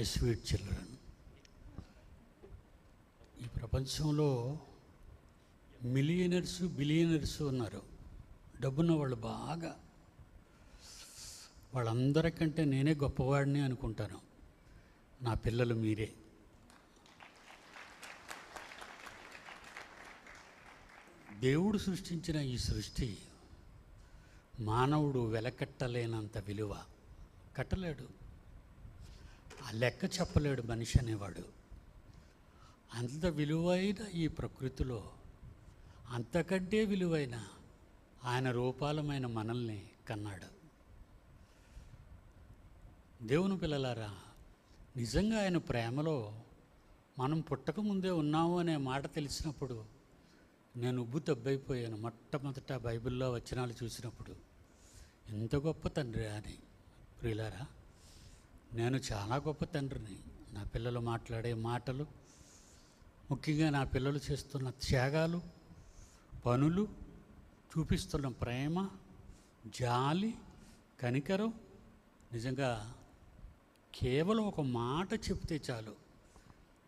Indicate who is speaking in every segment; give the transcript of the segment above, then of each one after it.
Speaker 1: My sweet children. ఈ ప్రపంచంలో millionaires billionaires ఉన్నారు. డబ్బున్న వాళ్ళు బాగా. వాళ్ళందరికంటే నేనే గొప్పవాడిని అనుకుంటాను. నా పిల్లలు మీరే. దేవుడు సృష్టించిన ఈ సృష్టి మానవుడు వెలకట్టలేనంత విలువ. కట్టలేడు. ఆ లెక్క చెప్పలేడు మనిషి అనేవాడు. అంత విలువైన ఈ ప్రకృతిలో అంతకంటే విలువైన ఆయన రూపాలమైన మనల్ని కన్నాడు. దేవుని పిల్లలారా నిజంగా ఆయన ప్రేమలో మనం పుట్టకముందే ఉన్నాము అనే మాట తెలిసినప్పుడు నేను ఉబ్బు తబ్బైపోయాను మొట్టమొదట బైబిల్లో వచనాలు చూసినప్పుడు. ఎంత గొప్ప తండ్రి అని ప్రియులారా. నేను చాలా గొప్ప తండ్రిని. నా పిల్లలు మాట్లాడే మాటలు ముఖ్యంగా నా పిల్లలు చేస్తున్న త్యాగాలు పనులు చూపిస్తున్న ప్రేమ జాలి కనికరం నిజంగా కేవలం ఒక మాట చెప్తే చాలు.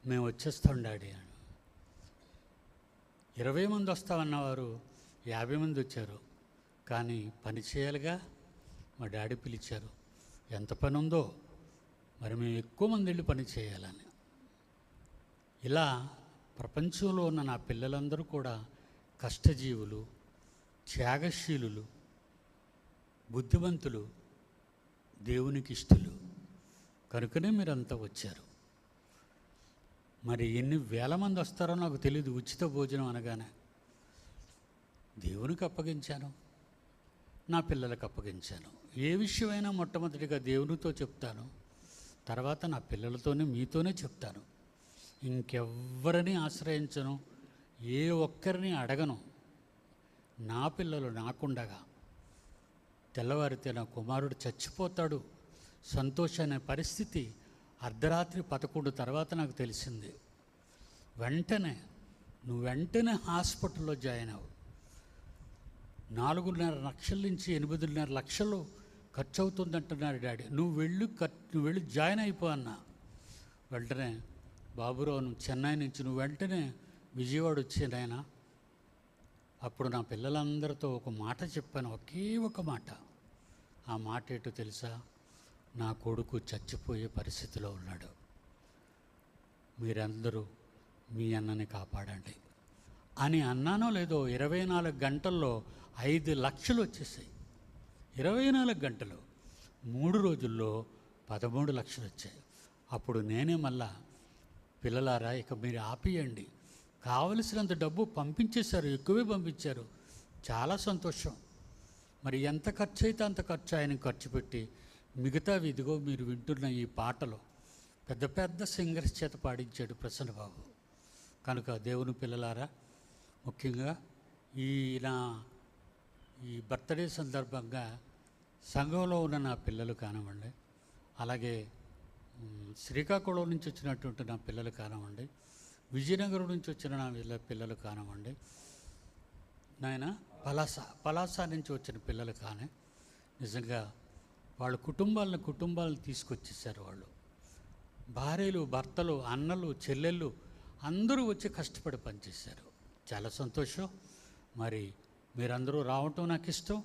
Speaker 1: మేము వచ్చేస్తాం డాడీ అని. ఇరవై మంది వస్తామన్నవారు యాభై మంది వచ్చారు. కానీ పని చేయాలిగా మా డాడీ పిలిచారు. ఎంత పని ఉందో మరి మేము ఎక్కువ మంది వెళ్ళి పని చేయాలని. ఇలా ప్రపంచంలో ఉన్న నా పిల్లలందరూ కూడా కష్టజీవులు త్యాగశీలులు బుద్ధివంతులు దేవునికి ఇష్టలు కనుకనే మీరంతా వచ్చారు. మరి ఎన్ని వేల మంది వస్తారో నాకు తెలియదు ఉచిత భోజనం అనగానే. దేవునికి అప్పగించాను. నా పిల్లలకు అప్పగించాను. ఏ విషయమైనా మొట్టమొదటిగా దేవునితో చెప్తాను. తర్వాత నా పిల్లలతోనే మీతోనే చెప్తాను. ఇంకెవ్వరిని ఆశ్రయించను ఏ ఒక్కరిని అడగను. నా పిల్లలు నాకుండగా. తెల్లవారితే నా కుమారుడు చచ్చిపోతాడు. సంతోష్ అనే పరిస్థితి అర్ధరాత్రి పదకొండు తర్వాత నాకు తెలిసింది. వెంటనే నువ్వు వెంటనే హాస్పిటల్లో జాయిన్ అవ్వు. నాలుగున్నర లక్షల నుంచి ఎనిమిదిన్నర లక్షలు ఖర్చు అవుతుందంటున్నాడు డాడీ. నువ్వు వెళ్ళి నువ్వు వెళ్ళి జాయిన్ అయిపో అన్న. వెంటనే బాబురావు నువ్వు చెన్నై నుంచి నువ్వు వెంటనే విజయవాడ వచ్చే ఆయన అప్పుడు నా పిల్లలందరితో ఒక మాట చెప్పాను ఒకే ఒక మాట. ఆ మాట ఏంటో తెలుసా? నా కొడుకు చచ్చిపోయే పరిస్థితిలో ఉన్నాడు. మీరందరూ మీ అన్నని కాపాడండి. అని అన్నానో లేదో ఇరవై నాలుగు గంటల్లో ఐదు లక్షలు వచ్చేసాయి. ఇరవై నాలుగు గంటలు మూడు రోజుల్లో పదమూడు లక్షలు వచ్చాయి. అప్పుడు నేనే మళ్ళా పిల్లలారా ఇక మీరు ఆపేయండి. కావలసినంత డబ్బు పంపించేశారు ఎక్కువే పంపించారు. చాలా సంతోషం. మరి ఎంత ఖర్చు అయితే అంత ఖర్చు ఆయన ఖర్చు పెట్టి మిగతా ఇదిగో మీరు వింటున్న ఈ పాటలు పెద్ద పెద్ద సింగర్స్ చేత పాడించాడు ప్రసన్నబాబు. కనుక దేవుని పిల్లలారా ముఖ్యంగా ఈయన ఈ బర్త్డే సందర్భంగా సంఘంలో ఉన్న నా పిల్లలు కానివ్వండి అలాగే శ్రీకాకుళం నుంచి వచ్చినటువంటి నా పిల్లలు కానివ్వండి విజయనగరం నుంచి వచ్చిన నా వీళ్ళ పిల్లలు కానివ్వండి నాయన పలాస పలాస నుంచి వచ్చిన పిల్లలు కానీ నిజంగా వాళ్ళ కుటుంబాలను కుటుంబాలను తీసుకొచ్చేసారు వాళ్ళు. భార్యలు భర్తలు అన్నలు చెల్లెళ్ళు అందరూ వచ్చి కష్టపడి పనిచేశారు. చాలా సంతోషం. మరి మీరందరూ రావటం నాకు ఇష్టం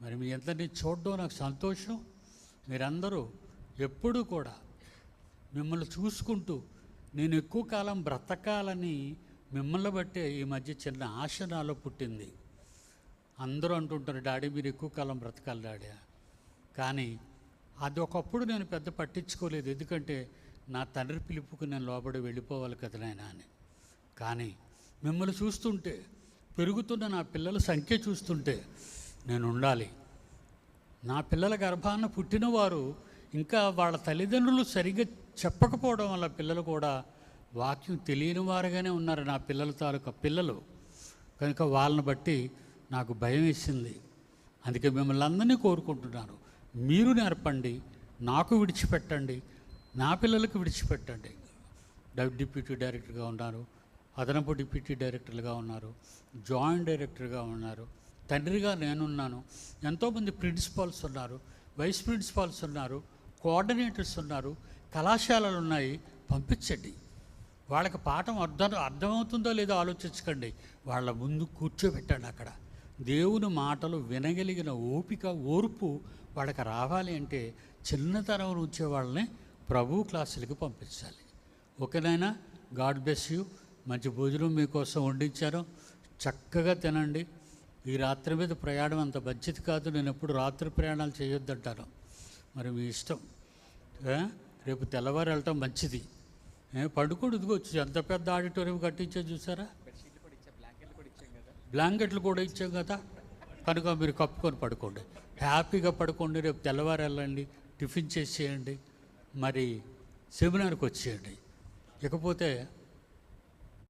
Speaker 1: మరి మీ అందరినీ చూడడం నాకు సంతోషం. మీరందరూ ఎప్పుడూ కూడా మిమ్మల్ని చూసుకుంటూ నేను ఎక్కువ కాలం బ్రతకాలని మిమ్మల్ని బట్టే ఈ మధ్య చిన్న ఆశ నాలో పుట్టింది. అందరూ అంటుంటారు డాడీ మీరు ఎక్కువ కాలం బ్రతకాలి డాడీ. కానీ అది ఒకప్పుడు నేను పెద్ద పట్టించుకోలేదు. ఎందుకంటే నా తండ్రి పిలుపుకు నేను లోబడి వెళ్ళిపోవాలి కదా నాయన అని. కానీ మిమ్మల్ని చూస్తుంటే పెరుగుతున్న నా పిల్లల సంఖ్య చూస్తుంటే నేను ఉండాలి నా పిల్లల గర్భాన పుట్టినవారు ఇంకా వాళ్ళ తల్లిదండ్రులు సరిగ్గా చెప్పకపోవడం వల్ల పిల్లలు కూడా వాక్యం తెలియని వారుగానే ఉన్నారు నా పిల్లల తాలూకా పిల్లలు. కనుక వాళ్ళని బట్టి నాకు భయం వేసింది. అందుకే మిమ్మల్ని అందరినీ కోరుకుంటున్నాను. మీరు నేర్పండి నాకు విడిచిపెట్టండి నా పిల్లలకు విడిచిపెట్టండి. డిప్యూటీ డైరెక్టర్గా ఉన్నారు. అదనపు డిప్యూటీ డైరెక్టర్లుగా ఉన్నారు జాయింట్ డైరెక్టర్గా ఉన్నారు తండ్రిగా నేనున్నాను ఎంతోమంది ప్రిన్సిపాల్స్ ఉన్నారు వైస్ ప్రిన్సిపాల్స్ ఉన్నారు కోఆర్డినేటర్స్ ఉన్నారు కళాశాలలు ఉన్నాయి పంపించండి. వాళ్ళకి పాఠం అర్థం అర్థమవుతుందో లేదో ఆలోచించకండి. వాళ్ళ ముందు కూర్చోబెట్టండి అక్కడ. దేవుని మాటలు వినగలిగిన ఓపిక ఓర్పు వాళ్ళకి రావాలి అంటే చిన్నతనం నుంచే వాళ్ళని ప్రభు క్లాసులకి పంపించాలి. ఓకేనైనా గాడ్ బ్లెస్ యూ. మంచి భోజనం మీకోసం వండించాను చక్కగా తినండి. ఈ రాత్రి మీద ప్రయాణం అంత మంచిది కాదు. నేను ఎప్పుడు రాత్రి ప్రయాణాలు చేయొద్దంటాను. మరి మీ ఇష్టం. రేపు తెల్లవారు వెళ్ళటం మంచిది. ఏ? పండుకోడు ఎంత పెద్ద ఆడిటోరియం కట్టించా చూసారా? బ్లాంకెట్లు కూడా ఇచ్చాం కదా. కనుక మీరు కప్పుకొని పడుకోండి. హ్యాపీగా పడుకోండి. రేపు తెల్లవారు వెళ్ళండి. టిఫిన్ చేసేయండి. మరి సెమినార్కి వచ్చేయండి. ఇకపోతే